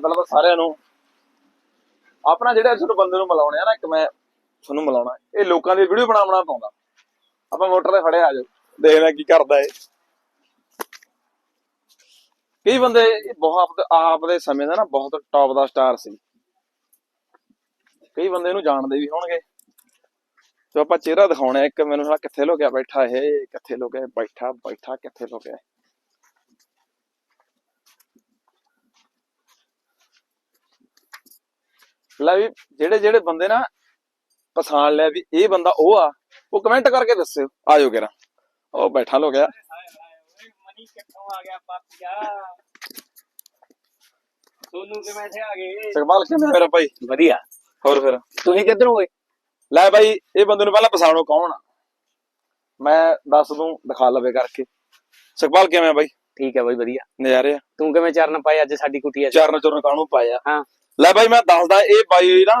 ਪਹਿਲਾਂ ਤਾਂ ਸਾਰਿਆਂ ਨੂੰ ਆਪਣਾ ਜਿਹੜਾ ਤੁਹਾਨੂੰ ਬੰਦੇ ਨੂੰ ਮਿਲਾਉਣੇ ਆ ਨਾ, ਇੱਕ ਮੈਂ ਤੁਹਾਨੂੰ ਮਿਲਾਉਣਾ ਇਹ ਲੋਕਾਂ ਦੀ ਵੀਡੀਓ ਬਣਾਉਣਾ ਪਾਉਂਦਾ। ਆਪਾਂ ਮੋਟਰ ਤੇ ਫੜਿਆ ਆ ਜਾਓ ਦੇਖਣਾ ਕੀ ਕਰਦਾ ਏ ਕਈ ਬੰਦੇ ਇਹ ਬਹੁਤ ਆਪ ਦੇ ਸਮੇਂ ਦਾ ਨਾ ਬਹੁਤ ਟੌਪ ਦਾ ਸਟਾਰ ਸੀ। ਕਈ ਬੰਦੇ ਇਹਨੂੰ ਜਾਣਦੇ ਵੀ ਹੋਣਗੇ। ਤੇ ਆਪਾਂ ਚਿਹਰਾ ਦਿਖਾਉਣਾ ਇੱਕ ਮੈਨੂੰ ਸਾਲਾ ਕਿੱਥੇ ਲੁਕਿਆ ਬੈਠਾ ਇਹ, ਕਿੱਥੇ ਲੁਕਿਆ, ਬੈਠਾ ਬੈਠਾ, ਕਿੱਥੇ ਲੁਕਿਆ। ਲੈ ਵੀ ਜਿਹੜੇ ਜਿਹੜੇ ਬੰਦੇ ਨਾ ਪਛਾਣ ਲਿਆ ਵੀ ਇਹ ਬੰਦਾ ਉਹ ਆ ਉਹ ਕਮੈਂਟ ਕਰਕੇ ਦੱਸਿਓ। ਆ ਜਾਓ ਕਿਰਾ ਉਹ ਬੈਠਾ ਲੁਕਿਆ ਮਨੀ ਕਿੱਥੋਂ ਆ ਗਿਆ। ਪਾਪੀਆ ਸੋਨੂੰ ਕਿਵੇਂ ਇੱਥੇ ਆ ਗਏ? ਸੁਖਪਾਲ ਕਿਵੇਂ ਮੇਰਾ ਭਾਈ। ਵਧੀਆ। ਹੋਰ ਫਿਰ? ਤੁਸੀਂ ਕਿੱਧਰੋਂ ਹੋਏ ਲੈ ਬਾਈ ਇਹ ਬੰਦੇ ਨੂੰ ਪਹਿਲਾਂ ਪਛਾਣੋ ਕੌਣ ਆ। ਮੈਂ ਦੱਸ ਦੂੰ ਦਿਖਾ ਲਵੇ ਕਰਕੇ। ਸੁਖਪਾਲ ਕਿਵੇਂ ਆ ਬਾਈ ਠੀਕ ਹੈ ਬਾਈ ਵਧੀਆ। ਨਜ਼ਾਰੇ ਆ। ਤੂੰ ਕਿਵੇਂ ਚਰਨ ਪਾਏ ਅੱਜ ਸਾਡੀ ਕੁਟੀਆ ਚ ਚਰਨ ਚਰਨ ਕਾਹਨੂੰ ਪਾਇਆ? ਹਾਂ। ਲੈ ਬਾਈ ਮੈਂ ਦੱਸਦਾ ਇਹ ਬਾਈ ਨਾ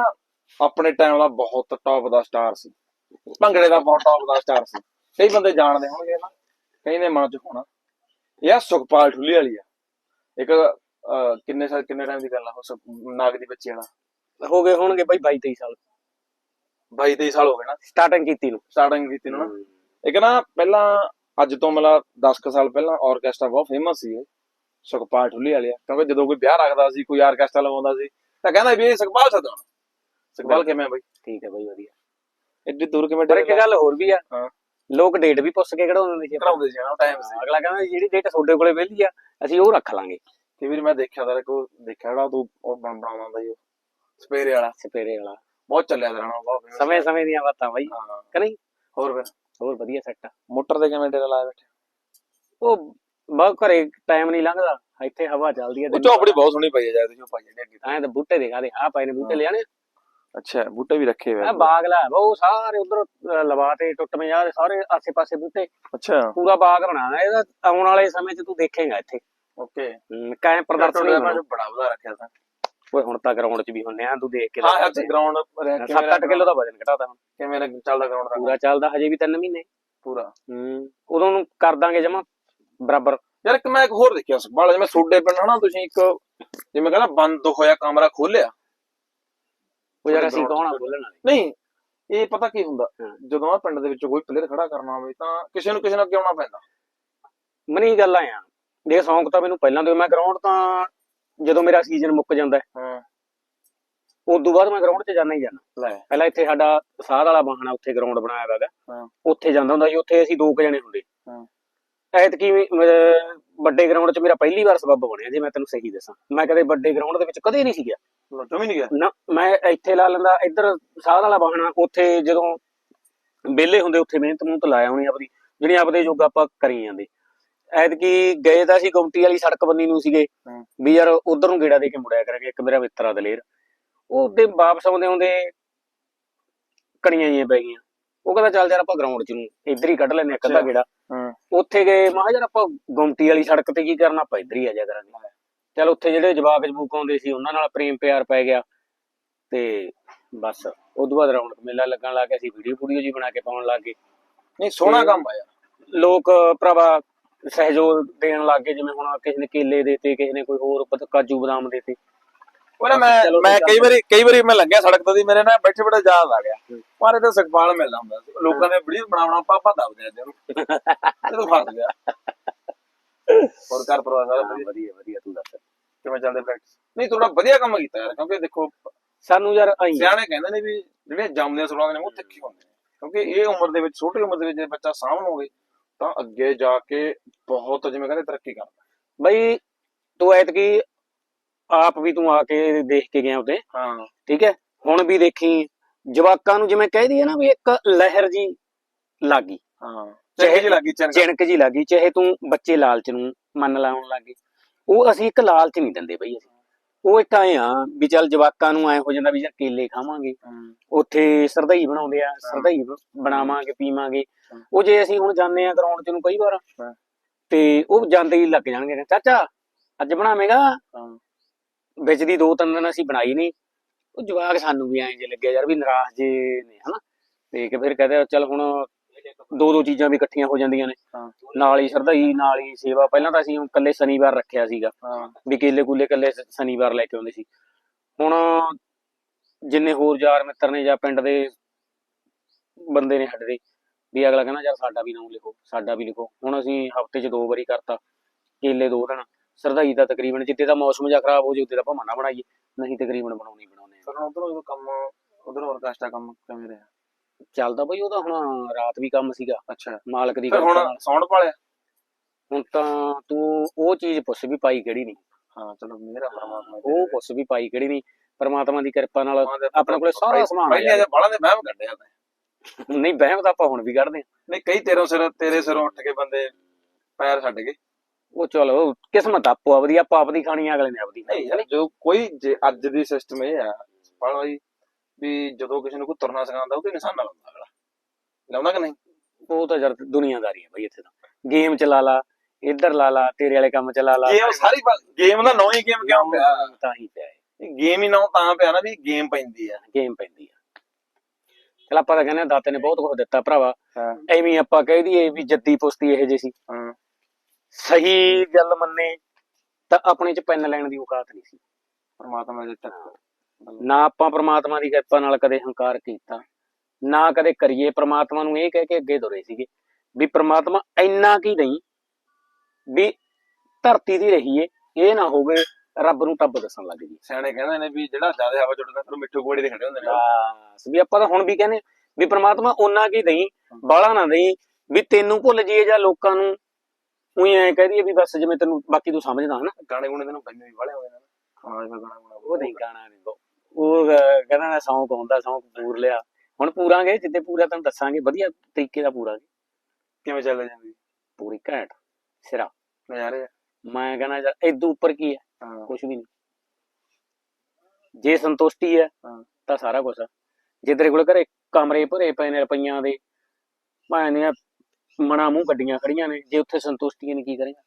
ਆਪਣੇ ਟਾਈਮ ਦਾ ਬਹੁਤ ਟੌਪ ਦਾ ਸਟਾਰ ਸੀ। ਭੰਗੜੇ ਦਾ ਬਹੁਤ ਟੌਪ ਦਾ ਸਟਾਰ ਸੀ। ਕਈ ਬੰਦੇ ਜਾਣਦੇ ਹੋਣਗੇ ਨਾ ਨੇ ਮਨ ਚ ਹੋਣਾ। ਇਹ ਸੁਖਪਾਲ ਠੁੱਲੀ ਵਾਲੀ ਆ। ਇੱਕ ਕਿੰਨੇ ਸਾਲ ਕਿੰਨੇ ਟਾਈਮ ਦੀ ਗੱਲ ਆ ਉਹ ਨਾਗ ਦੀ ਬੱਚੀ ਵਾਲਾ? ਹੋ ਗਏ ਹੋਣਗੇ ਬਾਈ 22 23 ਸਾਲ। 22 23 ਸਾਲ ਹੋ ਗਏ ਨਾ। ਸਟਾਰਟਿੰਗ ਕੀਤੀ ਨੂੰ। ਸਟਾਰਟਿੰਗ ਕੀਤੀ ਨੂੰ ਨਾ। ਇੱਕ ਨਾ ਪਹਿਲਾਂ ਅੱਜ ਤੋਂ ਮਤਲਬ 10 ਕੁ ਸਾਲ ਪਹਿਲਾਂ ਆਰਕੈਸਟਰਾ ਬਹੁਤ ਫੇਮਸ ਸੀ ਇਹ ਸੁਖਪਾਲ ਠੁੱਲੀ ਵਾਲਿਆ ਕਿਉਂਕਿ ਜਦੋਂ ਕੋਈ ਵਿਆਹ ਰੱਖਦਾ ਸੀ ਕੋਈ ਆਰਕੈਸਟਰਾ ਲਵਾਉਂਦਾ ਸੀ ਤਾਂ ਕਹਿੰਦਾ ਵੀ ਇਹ ਸੁਖਪਾਲ ਸਦਾਉਣਾ ਸੁਖਪਾਲ ਕਿਵੇਂ ਬਈ? ਠੀਕ ਹੈ ਬਾਈ ਵਧੀਆ। ਐਡੀ ਦੂਰ ਕਿਵੇਂ ਪਰ ਇੱਕ ਗੱਲ ਹੋਰ ਵੀ ਆ। ਹਾਂ। ਲੋਕ ਡੇਟ ਵੀ ਪੁੱਛ ਕੇ ਕਢਾਉਂਦੇ ਸੀ। ਕਰਾਉਂਦੇ ਸੀ ਨਾ ਟਾਈਮ ਸੀ। ਅਗਲਾ ਕਹਿੰਦਾ ਜਿਹੜੀ ਡੇਟ ਤੁਹਾਡੇ ਕੋਲੇ ਵਿਹਲੀ ਆ ਅਸੀਂ ਉਹ ਰੱਖ ਲਾਂਗੇ। ਕਈ ਵਾਰੀ ਮੈਂ ਦੇਖਿਆ ਤਾਂ ਕੋ ਦੇਖਿਆ ਜਿਹੜਾ ਤੂੰ ਉਹ ਬਣ ਬਣਾਉਂਦਾ ਸੀ ਉਹ ਸਪੇਰੇ ਵਾਲਾ। ਸਪੇਰੇ ਵਾਲਾ। ਬਹੁਤ ਚੱਲਿਆ ਰਹਿਣਾ ਬਹੁਤ ਸਮੇਂ ਸਮੇਂ ਦੀਆਂ ਬਾਤਾਂ ਬਾਈ। ਕਿ ਨਹੀਂ? ਹੋਰ ਫਿਰ? ਹੋਰ ਵਧੀਆ ਸੈੱਟ ਆ। ਮੋਟਰ ਦੇ ਕਿਵੇਂ ਡੇਰਾ ਲਾਇਆ ਬੈਠੇ ਉਹ ਬਹੁਤ ਘਰੇ ਟਾਈਮ ਨਹੀਂ ਲੰਘਦਾ। ਇੱਥੇ ਹਵਾ ਚੱਲਦੀ ਹੈ ਉਹ ਝੋਪੜੀ ਬਹੁਤ ਸੋਹਣੀ ਪਈ ਹੈ ਜਦ ਜੋ ਪਾਈ ਜਿਹੜੀ ਅੱਗੇ ਐਂ ਤਾਂ ਬੂਟੇ ਦੇਖਾ ਦੇ ਆ ਪਏ ਨੇ ਬੂਟੇ ਲਿਆਣੇ ਅੱਛਾ ਬੂਟੇ ਵੀ ਰੱਖੇ ਹੋਏ ਆ। ਬਾਗ ਲਾ ਉਹ ਸਾਰੇ ਉਧਰ ਲਵਾ ਤੇ ਟੁੱਟਵੇਂ ਜਾ ਸਾਰੇ ਆਸੇ-ਪਾਸੇ ਬੂਟੇ। ਅੱਛਾ। ਪੂਰਾ ਬਾਗ ਬਣਾਣਾ ਇਹਦਾ ਆਉਣ ਵਾਲੇ ਸਮੇਂ 'ਚ ਤੂੰ ਦੇਖੇਗਾ ਇੱਥੇ। ਓਕੇ। ਕਾਇ ਪ੍ਰਦਰਸ਼ਨੀ। ਬੜਾ ਵਧਾ ਰੱਖਿਆ ਤਾਂ। ਓਏ ਹੁਣ ਤਾਂ ਗਰਾਊਂਡ 'ਚ ਵੀ ਹੁੰਨੇ ਆ ਤੂੰ ਦੇਖ ਕੇ ਹਾਂ ਅੱਜ ਗਰਾਊਂਡ 7-8 ਕਿਲੋ ਦਾ ਵਜਨ ਘਟਾਤਾ ਹੁਣ। ਕਿਵੇਂ ਲੱਗ- ਚੱਲਦਾ ਗਰਾਊਂਡ ਦਾ? ਪੂਰਾ ਚੱਲਦਾ ਹਜੇ ਵੀ 3 ਮਹੀਨੇ। ਪੂਰਾ। ਹੂੰ ਉਦੋਂ ਨੂੰ ਕਰ ਦਾਂਗੇ ਜਮਾ ਬਰਾਬਰ। ਯਾਰ ਇੱਕ ਮੈਂ ਇੱਕ ਹੋਰ ਦੇਖਿਆ ਸੁਖਪਾਲ ਜਿਵੇਂ ਸੋਡੇ ਪਿੰਡ ਹਨਾ ਤੁਸੀਂ ਇੱਕ ਜਿਵੇਂ ਕਹਿੰਦਾ ਬੰਦ ਹੋਇਆ ਕਮਰਾ ਖੋਲਿਆ। ਉਹ ਯਾਰ ਅਸੀਂ ਕੌਣ ਆ ਚ। ਬੋਲਣ ਵਾਲੇ? ਨਹੀਂ ਇਹ ਪਤਾ ਕੀ ਹੁੰਦਾ। ਜਦੋਂ ਆ ਪਿੰਡ ਦੇ ਵਿੱਚ ਕੋਈ ਪਲੇਅਰ ਖੜਾ ਕਰਨਾ ਹੋਵੇ ਤਾਂ ਕਿਸੇ ਨੂੰ ਕਿਸੇ ਨਾਲ ਅੱਗੇ ਆਉਣਾ ਪੈਂਦਾ? ਮਨੀ ਗੱਲ ਆ। ਇਹ ਸ਼ੌਂਕ ਤਾਂ ਮੈਨੂੰ ਪਹਿਲਾਂ ਤੋਂ ਮੈਂ ਗਰਾਊਂਡ ਤਾਂ ਜਦੋਂ ਮੇਰਾ ਸੀਜ਼ਨ ਮੁੱਕ ਜਾਂਦਾ ਹੈ, ਹਾਂ। ਉਸ ਤੋਂ ਬਾਅਦ ਮੈਂ ਗਰਾਊਂਡ 'ਚ ਜਾਣਾ ਹੀ ਜਾਣਾ ਲੈ। ਪਹਿਲਾਂ ਇੱਥੇ ਸਾਡਾ ਸਾਧ ਵਾਲਾ ਬਾਹਣਾ ਉੱਥੇ ਗਰਾਊਂਡ ਬਣਾਇਆ ਹੋਇਆ ਹੈਗਾ ਹਾਂ। ਉੱਥੇ ਜਾਂਦਾ ਹੁੰਦਾ ਸੀ ਉੱਥੇ ਅਸੀਂ ਦੋ ਕੁ ਜਣੇ ਹੁੰਦੇ। ਹਾਂ। ਐਤਕੀ ਵੱਡੇ ਗਰਾਊਂਡ 'ਚ ਮੇਰਾ ਪਹਿਲੀ ਵਾਰ ਸਬੱਬ ਬਣਿਆ ਜੇ ਮੈਂ ਤੈਨੂੰ ਸਹੀ ਦੱਸਾਂ। ਮੈਂ ਕਦੇ ਵੱਡੇ ਗਰਾਊਂਡ ਦੇ ਵਿੱਚ ਕਦੇ ਨਹੀਂ ਸੀ ਗਿਆ। ਤੂੰ ਵੀ ਨਹੀਂ ਗਿਆ? ਨਾ ਮੈਂ ਇੱਥੇ ਲਾ ਲੈਂਦਾ ਇੱਧਰ ਸਾਧ ਵਾਲਾ ਬਾਹਣਾ ਉੱਥੇ ਜਦੋਂ ਵਿਹਲੇ ਹੁੰਦੇ ਉੱਥੇ ਮਿਹਨਤ ਮੂਹਨਤ ਲਾਇਆ ਹੋਣੀ ਆਪਦੀ ਜਿਹੜੀ ਆਪਦੇ ਯੋਗ ਆਪਾਂ ਕਰੀ ਜਾਂਦੇ। ਐਤਕੀ ਗਏ ਤਾਂ ਅਸੀਂ ਗੁੰਮਟੀ ਵਾਲੀ ਸੜਕ ਬੰਨੀ ਨੂੰ ਸੀਗੇ। ਹਾਂ। ਵੀ ਯਾਰ ਉਧਰ ਨੂੰ ਗੇੜਾ ਦੇ ਕੇ ਮੁੜਿਆ ਕਰਾਂਗੇ ਇੱਕ ਮੇਰਾ ਮਿੱਤਰ ਆ ਦਲੇਰ। ਉਹ ਉਹਦੇ ਵਾਪਸ ਆਉਂਦੇ ਆਉਂਦੇ ਕਣੀਆਂ ਜੀਆਂ ਪੈ ਗਈਆਂ। ਉਹ ਕਹਿੰਦਾ ਚੱਲ ਯਾਰ ਆਪਾਂ ਗਰਾਊਂਡ 'ਚ ਨੂੰ ਇੱਧਰ ਹੀ ਕੱਢ ਲੈਨੇ ਇੱਕ ਅੱਧਾ ਅੱਛਾ। ਗੇੜਾ। ਹਾਂ। ਉੱਥੇ ਗਏ ਮੈਂ ਕਿਹਾ ਯਾਰ ਆਪਾਂ ਗੁੰਮਟੀ ਵਾਲੀ ਸੜਕ ਤੇ ਕੀ ਕਰਨਾ ਆਪਾਂ ਇੱਧਰ ਹੀ ਆ ਜਾ ਕਰਾਂਗੇ। ਚਲ ਉੱਥੇ ਜਿਹੜੇ ਜਵਾਕ ਜਬੂਕ ਆਉਂਦੇ ਸੀ ਉਹਨਾਂ ਨਾਲ ਪ੍ਰੇਮ ਪਿਆਰ ਪੈ ਗਿਆ। ਤੇ ਬਸ ਉਸ ਤੋਂ ਬਾਅਦ ਰੌਣਕ ਮੇਲਾ ਲੱਗਣ ਲੱਗ ਗਿਆ ਸੀ ਵੀਡੀਓ ਵੀਡੀਓ ਜੀ ਬਣਾ ਕੇ ਪਾਉਣ ਲੱਗ ਗਏ। ਨਹੀਂ ਸੋਹਣਾ ਕੰਮ ਆ ਯਾਰ। ਲੋਕ ਭਰਾਵਾ ਸਹਿਯੋਗ ਦੇਣ ਲੱਗ ਗਏ ਜਿਵੇਂ ਹੁਣ ਕਿਸੇ ਨੇ ਕੇਲੇ ਦੇਤੇ ਕਿਸੇ ਨੇ ਕੋਈ ਹੋਰ ਪਤਾ ਕਾਜੂ ਬਦਾਮ ਦੇਤੇ। ਉਹਨੇ ਮੈਂ ਚਲੋ ਮੈਂ ਕਈ ਵਾਰੀ ਕਈ ਵਾਰੀ ਮੈਂ ਲੰਘਿਆ ਸੜਕ ਤੋਂ ਦੀ ਮੇਰੇ ਨਾਲ ਬੈਠੇ ਬੈਠੇ ਯਾਦ ਆ ਗਿਆ। ਮਾਰੇ ਤੇ ਸੁਖਪਾਲ ਮਿਲਦਾ ਹੁੰਦਾ ਸੀ। ਲੋਕਾਂ ਨੇ ਵੀਡੀਓ ਬਣਾਉਣਾ ਪਾਪਾ ਦੱਬਦੇ ਅੱਜ ਇਹਨੂੰ। ਇਹਨੂੰ ਫਸ ਗਿਆ। ਹੋਰ ਘਰ ਪਰਿਵਾਰ ਸਾਰਾ ਵਧੀਆ? ਵਧੀਆ ਵਧੀਆ ਤੂੰ ਦੱਸ। ਕਿਵੇਂ ਚੱਲਦੇ ਪ੍ਰੈਕਟਿਸ ਨਹੀਂ ਥੋੜਾ ਵਧੀਆ ਕੰਮ ਕੀਤਾ ਯਾਰ ਕਿਉਂਕਿ ਦੇਖੋ ਸਾਨੂੰ ਯਾਰ ਆਈ। ਸਿਆਣੇ ਕਹਿੰਦੇ ਨੇ ਵੀ ਜਿਹੜੇ ਜੰਮਦੇ ਸੁਣਾਉਂਦੇ ਨੇ ਉਹ ਤਿੱਖੇ ਹੁੰਦੇ ਨੇ। ਕਿਉਂਕਿ ਇਹ ਉਮਰ ਦੇ ਵਿੱਚ ਛੋਟੀ ਉਮਰ ਦੇ ਵਿੱਚ ਜੇ ਬੱਚਾ ਸਾਂਭ ਹੋਵੇ ਤਾਂ ਅੱਗੇ ਜਾ ਕੇ ਬਹੁਤ ਜਿਵੇਂ ਕਹਿੰਦੇ ਤਰੱਕੀ ਕਰਦਾ। ਬਈ ਤੂੰ ਐਤਕੀ ਆਪ ਵੀ ਤੂੰ ਆ ਕੇ ਦੇਖ ਕੇ ਗਿਆ ਉਤੇ। ਹਾਂ। ਠੀਕ ਹੈ? ਹੁਣ ਵੀ ਦੇਖੀ। ਜਵਾਕਾਂ ਨੂੰ ਜਿਵੇਂ ਕਹਿ ਦਈਏ ਨਾ ਵੀ ਇੱਕ ਲਹਿਰ ਜੀ ਲੱਗੀ। ਹਾਂ। ਚਾਹੇ ਜੀ ਲੱਗੀ ਜੀ ਲੱਗੀ ਚਾਹੇ ਤੂੰ ਬੱਚੇ ਲਾਲਚ ਨੂੰ ਮੰਨ ਲਾਉਣ ਲੱਗੇ ਉਹ ਅਸੀਂ ਇੱਕ ਲਾਲਚ ਨਹੀਂ ਦਿੰਦੇ ਬਈ ਅਸੀਂ। ਉਹ ਇੱਕ ਆਏ ਆ ਵੀ ਚੱਲ ਜਵਾਕਾਂ ਨੂੰ ਐ ਹੋ ਜਾਂਦਾ ਵੀ ਯਾਰ ਕੇਲੇ ਖਾਵਾਂਗੇ। ਉੱਥੇ ਸਰਦਈ ਬਣਾਉਂਦੇ ਆ ਸਰਦਈ ਬਣਾਵਾਂਗੇ ਪੀਵਾਂਗੇ। ਉਹ ਜੇ ਅਸੀਂ ਹੁਣ ਜਾਂਦੇ ਆ ਗਰਾਊਂਡ ਚ ਨੂੰ ਕਈ ਵਾਰ। ਤੇ ਉਹ ਜਾਂਦੇ ਹੀ ਲੱਗ ਜਾਣਗੇ ਚਾਚਾ ਅੱਜ ਬਣਾਵੇਂਗਾ? ਵਿੱਚ ਦੀ ਦੋ ਤਿੰਨ ਦਿਨ ਅਸੀਂ ਬਣਾਈ ਨਹੀਂ ਉਹ ਜਵਾਕ ਸਾਨੂੰ ਵੀ ਐਂ ਜੇ ਲੱਗਿਆ ਯਾਰ ਵੀ ਨਾਰਾਜ਼ ਜੇ ਨੇ ਹਨਾ। ਤੇ ਕਿ ਫਿਰ ਕਹਦੇ ਚੱਲ ਹੁਣ ਦੋ ਦੋ ਚੀਜ਼ਾਂ ਵੀ ਇਕੱਠੀਆਂ ਹੋ ਜਾਂਦੀਆਂ ਨੇ। ਨਾਲ ਹੀ ਸ਼ਰਧਾਈ ਨਾਲ ਹੀ ਸੇਵਾ। ਪਹਿਲਾਂ ਤਾਂ ਅਸੀਂ ਇਕੱਲੇ ਸ਼ਨੀਵਾਰ ਰੱਖਿਆ ਸੀਗਾ। ਵੀ ਕੇਲੇ ਕੂਲੇ ਇਕੱਲੇ ਸ਼ਨੀਵਾਰ ਲੈ ਕੇ ਆਉਂਦੇ ਸੀ। ਹੁਣ ਜਿੰਨੇ ਹੋਰ ਯਾਰ ਮਿੱਤਰ ਨੇ ਜਾਂ ਪਿੰਡ ਦੇ ਬੰਦੇ ਨੇ ਸਾਡੇ ਦੇ ਵੀ ਅਗਲਾ ਕਹਿੰਦਾ ਯਾਰ ਸਾਡਾ ਵੀ ਨਾਮ ਲਿਖੋ ਸਾਡਾ ਵੀ ਲਿਖੋ। ਹੁਣ ਅਸੀਂ ਹਫ਼ਤੇ 'ਚ ਦੋ ਵਾਰੀ ਕਰਤਾ ਕੇਲੇ ਦੋ ਦਿਨ। ਸ਼ਰਧਾਈ ਦਾ ਤਕਰੀਬਨ ਜਿੱਤੇ ਦਾ ਮੌਸਮ ਜਿਹਾ ਖਰਾਬ ਹੋ ਜੇ ਉੱਤੇ ਦਾ ਭਾਵੇਂ ਨਾ ਬਣਾਈਏ। ਨਹੀਂ ਤਕਰੀਬਨ ਬਣਾਉਣੀ ਬਣਾਉਣੇ ਆ। ਉਧਰੋਂ ਜਦੋਂ ਕੰਮ ਉਧਰੋਂ ਆਰਕੈਸਟਰਾ ਕੰਮ ਕਿਵੇਂ ਰਿਹਾ? ਚੱਲਦਾ ਬਈ ਉਹਦਾ ਹੁਣ ਰਾਤ ਵੀ ਕੰਮ ਸੀਗਾ। ਅੱਛਾ। ਮਾਲਕ ਦੀ ਫਿਰ ਹੁਣ। ਸਾਊਂਡ ਪਾਲਿਆ ਹੁਣ ਤਾਂ ਤੂੰ ਉਹ ਚੀਜ਼ ਪੁੱਛ ਵੀ ਪਾਈ ਕਿਹੜੀ ਨਹੀਂ ਹਾਂ ਚਲੋ ਮੇਰਾ ਪਰਮਾਤਮਾ ਉਹ ਪੁੱਛ ਵੀ ਪਾਈ ਕਿਹੜੀ ਨਹੀਂ ਪਰਮਾਤਮਾ ਦੀ ਕਿਰਪਾ ਨਾਲ ਆਪਣੇ ਕੋਲੇ ਸਾਰਾ ਸਮਾਨ ਆ ਪਹਿਲੇ ਜੇ ਬਾਲਾਂ ਦੇ ਵਹਿਮ ਕੱਢਿਆ ਤਾਂ ਨਹੀਂ ਬਹਿਮ ਤਾਂ ਆਪਾਂ ਹੁਣ ਵੀ ਕੱਢਦੇ ਆ। ਨਹੀਂ ਕਈ ਤੇਰੋਂ ਸਿਰ ਤੇਰੇ ਸਿਰੋਂ ਉੱਠ ਕੇ ਬੰਦੇ ਪੈਰ ਛੱਡ ਗਏ। ਉਹ ਚਲੋ ਕਿਸਮਤ ਆਪੋ ਆਪਦੀ ਆਪਾਂ ਆਪਦੀ ਖਾਣੀ ਅਗਲੇ ਨੇ ਆਪਦੀ ਨਹੀਂ ਜੋ ਕੋਈ ਅੱਜ ਦੀ ਸਿਸਟਮ ਇਹ ਆ ਪਾਲਾ ਜੀ ਵੀ ਜਦੋਂ ਕਿਸੇ ਨੂੰ ਕੋਈ ਤੁਰਨਾ ਸਿਖਾਉਂਦਾ ਉਹਦੇ ਨਿਸ਼ਾਨਾ ਲਾਉਂਦਾ ਅਗਲਾ। ਲਾਉਂਦਾ ਕਿ ਨਹੀਂ ਉਹ ਤਾਂ ਯਾਰ ਦੁਨੀਆਦਾਰੀ ਹੈ ਬਈ ਇੱਥੇ ਤਾਂ। ਗੇਮ ਚਲਾ ਲਾ ਇੱਧਰ ਲਾ ਲਾ ਤੇਰੇ ਵਾਲੇ ਕੰਮ ਚਲਾ ਲਾ ਗੇਮ ਸਾਰੀ ਗੇਮ ਦਾ ਨਾਂ ਹੀ ਗੇਮ ਕਿਉਂ ਪਿਆ? ਤਾਂ ਹੀ ਪਿਆ ਗੇਮ ਹੀ ਨਾਂ ਤਾਂ ਪਿਆ ਨਾ ਵੀ ਗੇਮ ਪੈਂਦੀ ਆ। ਗੇਮ ਪੈਂਦੀ ਆ। ਚਲ ਆਪਾਂ ਤਾਂ ਕਹਿੰਦੇ ਦਾਤੇ ਨੇ ਬਹੁਤ ਕੁਝ ਦਿੱਤਾ ਭਰਾਵਾ। ਐਵੇਂ ਆਪਾਂ ਕਹਿ ਦਈਏ ਵੀ ਜੱਦੀ ਪੁਸਤੀ ਇਹੋ ਜਿਹੀ ਸੀ। ਹਾਂ। ਸਹੀ ਗੱਲ ਮੰਨੇ ਤਾਂ ਆਪਣੇ ਚ ਪੈਨ ਲੈਣ ਦੀ ਔਕਾਤ ਨਹੀਂ ਸੀ। ਪਰਮਾਤਮਾ ਦੇ ਤੱਕ। ਨਾ ਆਪਾਂ ਪ੍ਰਮਾਤਮਾ ਦੀ ਕਿਰਪਾ ਨਾਲ ਕਦੇ ਹੰਕਾਰ ਕੀਤਾ ਨਾ ਕਦੇ ਕਰੀਏ ਪ੍ਰਮਾਤਮਾ ਨੂੰ ਇਹ ਕਹਿ ਕੇ ਅੱਗੇ ਤੁਰੇ ਸੀਗੇ ਵੀ ਪ੍ਰਮਾਤਮਾ ਇੰਨਾ ਕੀ ਨਹੀਂ ਵੀ ਧਰਤੀ ਦੀ ਰਹੀਏ ਇਹ ਨਾ ਹੋਵੇ ਰੱਬ ਨੂੰ ਟੱਬ ਦੱਸਣ ਲੱਗ ਜੀ ਸਿਆਣੇ ਕਹਿੰਦੇ ਨੇ ਵੀ ਜਿਹੜਾ ਜ਼ਿਆਦਾ ਹਵਾ ਚੁੱਟਦਾ ਫਿਰ ਉਹ ਮਿੱਠੂ ਕੋੜੀ ਦੇ ਖੜੇ ਹੁੰਦੇ ਨੇ। ਵੀ ਆਪਾਂ ਤਾਂ ਹੁਣ ਵੀ ਕਹਿੰਦੇ ਵੀ ਪ੍ਰਮਾਤਮਾ ਉਹਨਾਂ ਕੀ ਦੇਈ ਬਾਲਾ ਨਾ ਦੇਈ ਵੀ ਤੈਨੂੰ ਭੁੱਲ ਜੀਏ ਜਾਂ ਲੋਕਾਂ ਨੂੰ ਉਹੀ ਐ ਕਹਿ ਦਈਏ ਵੀ ਬਸ ਜਿਵੇਂ ਤੈਨੂੰ ਬਾਕੀ ਤੂੰ ਸਮਝਦਾ ਹਨਾ। ਗਾਣੇ ਗੁਣੇ ਤੈਨੂੰ ਬੰਨੇ ਵੀ ਵਾਲੇ ਹੋਏ ਨੇ ਨਾ। ਹਾਂ ਇਹ ਗਾਣਾ ਗੁਣਾ ਉਹ ਨਹੀਂ ਗਾਣਾ ਨਹੀਂ ਉਹ ਕਹਿੰਦਾ ਨਾ ਸੌਂਕ ਆਉਂਦਾ ਸੌਂਕ ਪੂਰ ਲਿਆ। ਹੁਣ ਪੂਰਾਂਗੇ ਜਿੱਦੇ ਪੂਰਾ ਤੁਹਾਨੂੰ ਦੱਸਾਂਗੇ ਵਧੀਆ ਤਰੀਕੇ ਦਾ ਪੂਰਾਂਗੇ ਕਿਵੇਂ ਚੱਲ ਜਾਂਦੀ? ਪੂਰੀ ਘੈਂਟ ਸਿਰਾ। ਨਜ਼ਾਰੇ ਆ। ਮੈਂ ਕਹਿੰਦਾ ਯਾਰ ਇਦੋਂ ਉੱਪਰ ਕੀ ਹੈ? ਕੁਝ ਵੀ ਨਹੀਂ। ਜੇ ਸੰਤੁਸ਼ਟੀ ਹੈ। ਤਾਂ ਸਾਰਾ ਕੁਝ ਜੇ ਤੇਰੇ ਕੋਲ ਘਰੇ ਕਮਰੇ ਭਰੇ ਪਏ ਨੇ ਰੁਪਈਆਂ ਦੇ ਭਾਵੇਂ ਦੀਆਂ ਮਣਾ ਮੂੰਹ ਗੱਡੀਆਂ ਖੜੀਆਂ ਨੇ ਜੇ ਉੱਥੇ ਸੰਤੁਸ਼ਟੀ ਨਹੀਂ ਕੀ ਕਰੇਗਾ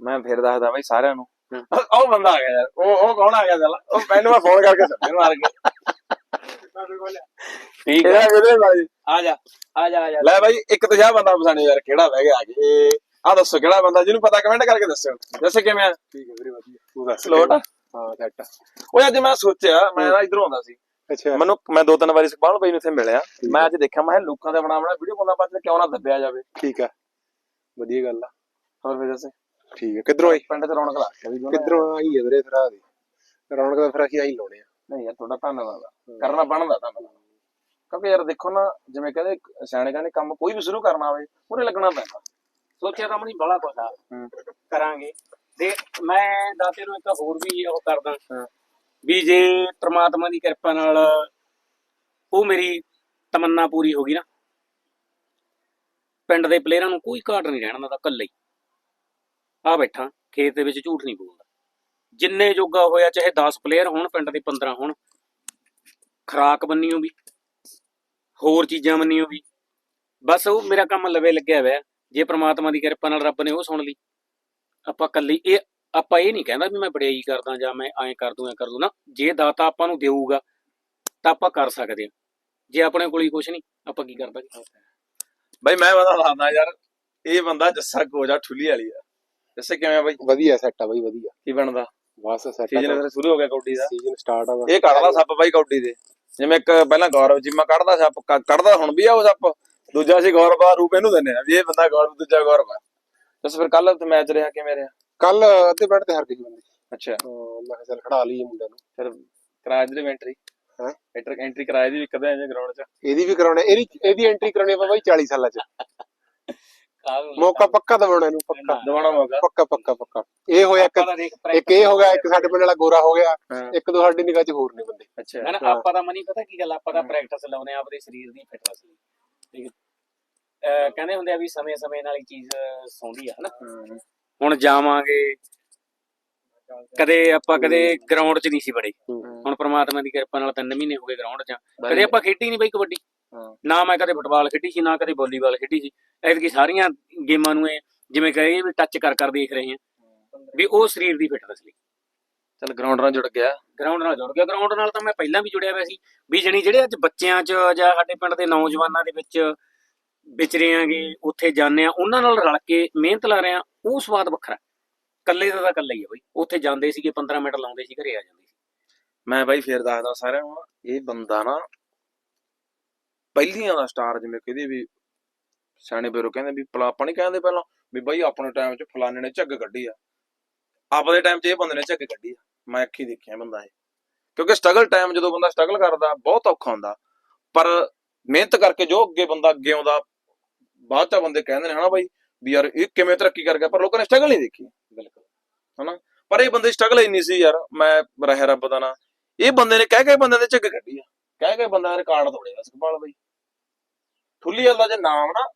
ਮੈਂ ਫਿਰ ਦੱਸਦਾ ਬਾਈ ਸਾਰਿਆਂ ਨੂੰ। ਉਹ ਬੰਦਾ ਆ ਗਿਆ ਯਾਰ। ਉਹ ਉਹ ਕੌਣ ਆ ਗਿਆ ਚੱਲ। ਉਹ ਮੈਨੂੰ ਮੈਂ ਫੋਨ ਕਰਕੇ ਸੱਦੇ ਮਾਰ ਕੇ। ਠੀਕ ਇਹਦਾ ਇਹਦੇ ਬਾਰੇ ਆ ਜਾ ਆ ਜਾ ਆ ਜਾ। ਲੈ ਬਾਈ ਇੱਕ ਤਾਂ ਜਾ ਬੰਦਾ ਪਛਾਣੇ ਯਾਰ ਕਿਹੜਾ ਬਹਿ ਗਿਆ ਅੱਗੇ ਆ ਦੱਸੋ ਕਿਹੜਾ ਬੰਦਾ? ਜਿਹਨੂੰ ਪਤਾ ਕਮੈਂਟ ਕਰਕੇ ਦੱਸਿਓ। ਦੱਸੇ ਕਿਵੇਂ ਆ? ਠੀਕ ਹੈ ਵੀਰੇ ਵਧੀਆ। ਤੂੰ ਦੱਸ ਲੋਟ ਆ? ਹਾਂ ਸੈੱਟ ਉਹ ਅੱਜ ਮੈਂ ਸੋਚਿਆ ਮੈਂ ਨਾ ਇਧਰੋਂ ਆਉਂਦਾ ਸੀ। ਅੱਛਾ। ਮੈਨੂੰ ਮੈਂ ਦੋ ਤਿੰਨ ਵਾਰੀ ਸੁਖਪਾਲ ਬਾਈ ਨੂੰ ਇੱਥੇ ਮਿਲਿਆ। ਮੈਂ ਅੱਜ ਦੇਖਿਆ ਮੈਂ ਕਿਹਾ ਲੋਕਾਂ ਦਾ ਬਣਾ ਬਣਾ ਵੀਡੀਓ ਪਾਉਂਦਾ ਬਾਅਦ ਕਿਉਂ ਨਾ ਦੱਬਿਆ ਜਾਵੇ। ਠੀਕ ਆ। ਵਧੀਆ ਗੱਲ ਆ। ਹੋਰ ਫਿਰ ਦੱਸੇ। ਠੀਕ ਹੈ। ਕਿੱਧਰੋਂ ਆਈ? ਪਿੰਡ ਤੇ ਰੌਣਕ ਲੱਗ ਗਈ ਵੀ ਕਿੱਧਰੋਂ ਆਈ ਹੈ ਵੀਰੇ ਫਿਰ ਆ ਦੀ? ਰੌਣਕ ਦਾ ਫਿਰ ਅਸੀਂ ਆਈ ਲਾਉਣੇ ਆ। ਨਹੀਂ ਯਾਰ ਤੁਹਾਡਾ ਧੰਨਵਾਦ ਆ। ਕਰਨਾ ਬਣਦਾ ਧੰਨਵਾਦ। ਕਿਉਂਕਿ ਯਾਰ ਦੇਖੋ ਨਾ ਜਿਵੇਂ ਕਹਿੰਦੇ ਸਿਆਣੇ ਕਹਿੰਦੇ ਕੰਮ ਕੋਈ ਵੀ ਸ਼ੁਰੂ ਕਰਨਾ ਹੋਵੇ ਉਹਨੇ ਲੱਗਣਾ ਪੈਂਦਾ। ਸੋਚਿਆ ਤਾਂ ਮਨੀ ਬੜਾ ਹੂੰ। ਕਰਾਂਗੇ। ਤੇ ਮੈਂ ਦਾਤੇ ਨੂੰ ਇੱਕ ਹੋਰ ਵੀ ਉਹ ਕਰਦਾ। ਹਾਂ। ਵੀ ਜੇ ਪ੍ਰਮਾਤਮਾ ਦੀ ਕਿਰਪਾ ਨਾਲ ਉਹ ਮੇਰੀ ਤਮੰਨਾ ਪੂਰੀ ਹੋ ਗਈ ਨਾ ਪਿੰਡ ਦੇ ਪਲੇਅਰਾਂ ਨੂੰ ਕੋਈ ਘਾਟ ਨਹੀਂ ਰਹਿਣਾ ਦਾ ਇਕੱਲੇ ਹੀ। ਆ ਬੈਠਾ, ਖੇਤ ਦੇ ਵਿੱਚ ਝੂਠ ਨਹੀਂ ਬੋਲਦਾ। ਜਿੰਨੇ ਜੋਗਾ ਹੋਇਆ, ਚਾਹੇ 10 ਪਲੇਅਰ ਹੋਣ, ਪਿੰਡ ਦੇ 15 ਹੋਣ, ਖਰਾਕ ਬੰਨੀਓ ਵੀ ਹੋਰ ਚੀਜ਼ਾਂ ਬੰਨੀਓ ਵੀ ਬਸ ਉਹ ਮੇਰਾ ਕੰਮ ਲਵੇ ਲੱਗਿਆ ਹੋਇਆ। ਜੇ ਪ੍ਰਮਾਤਮਾ ਦੀ ਕਿਰਪਾ ਨਾਲ ਰੱਬ ਨੇ ਉਹ ਸੁਣ ਲਈ। ਆਪਾਂ ਕੱਲੀ ਇਹ ਆਪਾਂ ਇਹ ਨਹੀਂ ਕਹਿੰਦਾ ਵੀ ਮੈਂ ਬੜਾਈ ਕਰਦਾ ਜਾਂ ਮੈਂ ਐਂ ਕਰ ਦੂੰ, ਐਂ ਕਰ ਦੂੰ। ਨਾ, ਜੇ ਦਾਤਾ ਆਪਾਂ ਨੂੰ ਦੇਊਗਾ, ਤਾਂ ਆਪਾਂ ਕਰ ਸਕਦੇ ਹਾਂ। ਜੇ ਆਪਣੇ ਕੋਲ ਹੀ ਕੁਝ ਨਹੀਂ, ਆਪਾਂ ਕੀ ਕਰਦਾ ਬਈ ਮੈਂ ਬੰਦਾ ਦੱਸਦਾ ਯਾਰ, ਇਹ ਬੰਦਾ ਜੱਸਾ ਕੋਜਾ ਠੁੱਲੀ ਵਾਲੀ ਆ। ਜੱਸੇ ਕਿਵੇਂ ਆ ਬਾਈ? ਵਧੀਆ ਸੈੱਟ ਆ ਬਾਈ ਵਧੀਆ। ਕੀ ਬਣਦਾ? ਬਸ ਸੈੱਟ ਸੀਜ਼ਨ ਫਿਰ ਸ਼ੁਰੂ ਹੋ ਗਿਆ ਕੌਡੀ ਦਾ। ਸੀਜ਼ਨ ਸਟਾਰਟ ਆ ਇਹ ਕੱਢਦਾ ਸੱਪ ਬਾਈ ਕੌਡੀ ਦੇ। ਜਿਵੇਂ ਇੱਕ ਪਹਿਲਾਂ ਗੌਰਵ ਚੀਮਾ ਕੱਢਦਾ ਸੱਪ ਕੱਢਦਾ ਹੁਣ ਵੀ ਆ ਉਹ ਸੱਪ। ਦੂਜਾ ਸੀ ਗੌਰਵ ਆ ਰੂਪ ਇਹਨੂੰ ਦਿੰਦੇ ਆ। ਵੀ ਇਹ ਬੰਦਾ ਗੌਰਵ ਦੂਜਾ ਗੌਰਵ ਆ। ਜੱਸ ਫਿਰ ਕੱਲ ਤੇ ਮੈਚ ਰਿਹਾ ਕਿਵੇਂ ਰਿਹਾ? ਕੱਲ ਅੱਧੇ ਬੈਠ ਤੇ ਹਾਰ ਬੰਦੇ। ਅੱਛਾ। ਮੈਂ ਕਿਹਾ ਚੱਲ ਖੜਾ ਲਈਏ ਮੁੰਡਿਆਂ ਨੂੰ। ਫਿਰ ਕਰਾਇਆ ਦੀ ਐਂਟਰੀ ਹੈਂ? ਐਂਟਰ ਕਰਾਇਆ ਦੀ ਵੀ ਕਦੇ ਆਏ ਗਰਾਊਂਡ 'ਚ। ਇਹਦੀ ਵੀ ਕਰਾਉਣਾ ਇਹਦੀ ਇਹਦੀ ਐਂਟਰੀ ਕਰਾਉਣੀ ਆ ਬਾਈ 40 ਸਾਲਾਂ ਚ। ਮੌਕਾ ਪੱਕਾ ਦਵਾਉਣਾ ਇਹਨੂੰ ਪੱਕਾ। ਦਵਾਉਣਾ ਮੌਕਾ। ਪੱਕਾ ਪੱਕਾ ਪੱਕਾ। ਇਹ ਹੋਇਆ ਇੱਕ ਇੱਕ ਇਹ ਹੋ ਗਿਆ ਇੱਕ ਸਾਡੇ ਪਿੰਡ ਵਾਲਾ ਗੋਰਾ ਹੋ ਗਿਆ। ਇੱਕ ਦੋ ਸਾਡੀ ਨਿਗਾਹ ਚ ਹੋਰ ਨੇ ਬੰਦੇ। ਅੱਛਾ। ਨਾ। ਆਪਾਂ ਦਾ ਮਨੀ ਪਤਾ ਕੀ ਗੱਲ ਆਪਾਂ ਦਾ। ਪ੍ਰੈਕਟਿਸ ਲਾਉਨੇ ਆ ਆਪਣੇ ਸਰੀਰ ਦੀ ਫਿਟਨੈਸ ਲਈ। ਠੀਕ ਹੈ। ਕਹਿੰਦੇ ਹੁੰਦੇ ਆ ਵੀ ਸਮੇਂ-ਸਮੇਂ ਨਾਲ ਹੀ ਚੀਜ਼ ਸੌਂਦੀ ਆ ਹਨਾ? ਹੁਣ ਜਾਵਾਂਗੇ। ਕਦੇ ਆਪਾਂ ਕਦੇ ਗਰਾਊਂਡ 'ਚ ਨਹੀਂ ਸੀ ਬੜੇ ਹੁਣ ਪ੍ਰਮਾਤਮਾ ਦੀ ਕਿਰਪਾ ਨਾਲ 3 ਮਹੀਨੇ ਹੋ ਗਏ ਗਰਾਊਂਡ 'ਚ ਕਦੇ ਆਪਾਂ ਖੇਡੀ ਨਹੀਂ ਬਈ ਕਬੱਡੀ। ਨਾ ਮੈਂ ਕਦੇ ਫੁੱਟਬਾਲ ਖੇਡੀ ਸੀ ਨਾ ਕਦੇ ਵਾਲੀਬਾਲ ਖੇਡੀ ਸੀ। ਐਤਕੀ ਸਾਰੀਆਂ ਗੇਮਾਂ ਨੂੰ ਇਹ ਜਿਵੇਂ ਕਹੇ ਵੀ ਟੱਚ ਕਰ ਕਰ ਦੇਖ ਰਹੇ ਹਾਂ ਵੀ ਉਹ ਸਰੀਰ ਦੀ ਫਿਟਨੈਸ ਲਈ। ਚੱਲ ਗਰਾਊਂਡ ਨਾਲ ਜੁੜ ਗਿਆ। ਗਰਾਊਂਡ ਨਾਲ ਜੁੜ ਗਿਆ। ਗਰਾਊਂਡ ਨਾਲ ਤਾਂ ਮੈਂ ਪਹਿਲਾਂ ਵੀ ਜੁੜਿਆ ਹੋਇਆ ਸੀ ਵੀ ਜਣੀ ਜਿਹੜੇ ਅੱਜ ਬੱਚਿਆਂ 'ਚ ਜਾਂ ਸਾਡੇ ਪਿੰਡ ਦੇ ਨੌਜਵਾਨਾਂ ਦੇ ਵਿੱਚ ਵਿਚਰੇ ਆਂਗੇ ਉੱਥੇ ਜਾਂਦੇ ਆ ਉਹਨਾਂ ਨਾਲ ਰਲ ਕੇ ਮਿਹਨਤ ਲਾ ਰਹੇ ਆ ਉਹ ਸਵਾਦ ਵੱਖਰਾ ਕੱਲੇ ਦਾ ਤਾਂ ਕੱਲਾ ਹੀ ਆ ਬਈ। ਉੱਥੇ ਜਾਂਦੇ ਸੀਗੇ 15 ਮਿੰਟ ਲਾਉਂਦੇ ਸੀ ਘਰੇ ਆ ਜਾਂਦੇ ਸੀ। ਮੈਂ ਬਾਈ ਫੇਰ ਦੱਸਦਾ ਸਾਰਿਆਂ ਨੂੰ ਇਹ ਬੰਦਾ ਨਾ ਪਹਿਲੀਆਂ ਦਾ ਸਟਾਰ ਜਿਵੇਂ ਕਹਿੰਦੇ ਵੀ ਸਿਆਣੇ ਬੇਰੋ ਕਹਿੰਦੇ ਵੀ ਪਲਾ, ਆਪਾਂ ਨਹੀਂ ਕਹਿੰਦੇ ਪਹਿਲਾਂ ਵੀ ਬਾਈ ਆਪਣੇ ਟਾਈਮ 'ਚ ਫਲਾਣੇ ਨੇ ਝੱਗ ਕੱਢੀ ਆ। ਆਪਦੇ ਟਾਈਮ 'ਚ ਇਹ ਬੰਦੇ ਨੇ ਝੱਗ ਕੱਢੀ ਆ। ਮੈਂ ਅੱਖੀ ਦੇਖਿਆ ਬੰਦਾ ਇਹ। ਕਿਉਂਕਿ ਸਟਰਗਲ ਟਾਈਮ ਜਦੋਂ ਬੰਦਾ ਸਟਰਗਲ ਕਰਦਾ, ਬਹੁਤ ਔਖਾ ਹੁੰਦਾ। ਪਰ ਮਿਹਨਤ ਕਰਕੇ ਜੋ ਅੱਗੇ ਬੰਦਾ ਅੱਗੇ ਆਉਂਦਾ, ਬਾਅਦ ਚ ਬੰਦੇ ਕਹਿੰਦੇ ਨੇ, ਹਨਾ ਬਾਈ, ਵੀ ਯਾਰ ਇਹ ਕਿਵੇਂ ਤਰੱਕੀ ਕਰ ਗਿਆ? ਪਰ ਲੋਕਾਂ ਨੇ ਸਟਰਗਲ ਨਹੀਂ ਦੇਖੀ, ਬਿਲਕੁਲ, ਹਨਾ? ਪਰ ਇਹ ਬੰਦੇ ਸਟਰਗਲ ਇੰਨੀ ਸੀ ਯਾਰ, ਮੈਂ ਰਹਿ ਰੱਬ ਦਾ ਨਾ। ਇਹ ਬੰਦੇ ਨੇ ਕਹਿ ਕੇ ਬੰਦੇ ਦੇ ਝੱਗ ਕੱਢੀ ਆ। ਕਹਿ ਕੇ ਬੰਦਾ ਰਿਕਾਰਡ ਤੋੜਿਆ ਸੁਖਪਾਲ ਬਾਈ। ਠੁੱਲੀ ਦਾ ਜੇ ਨਾਮ ਨਾ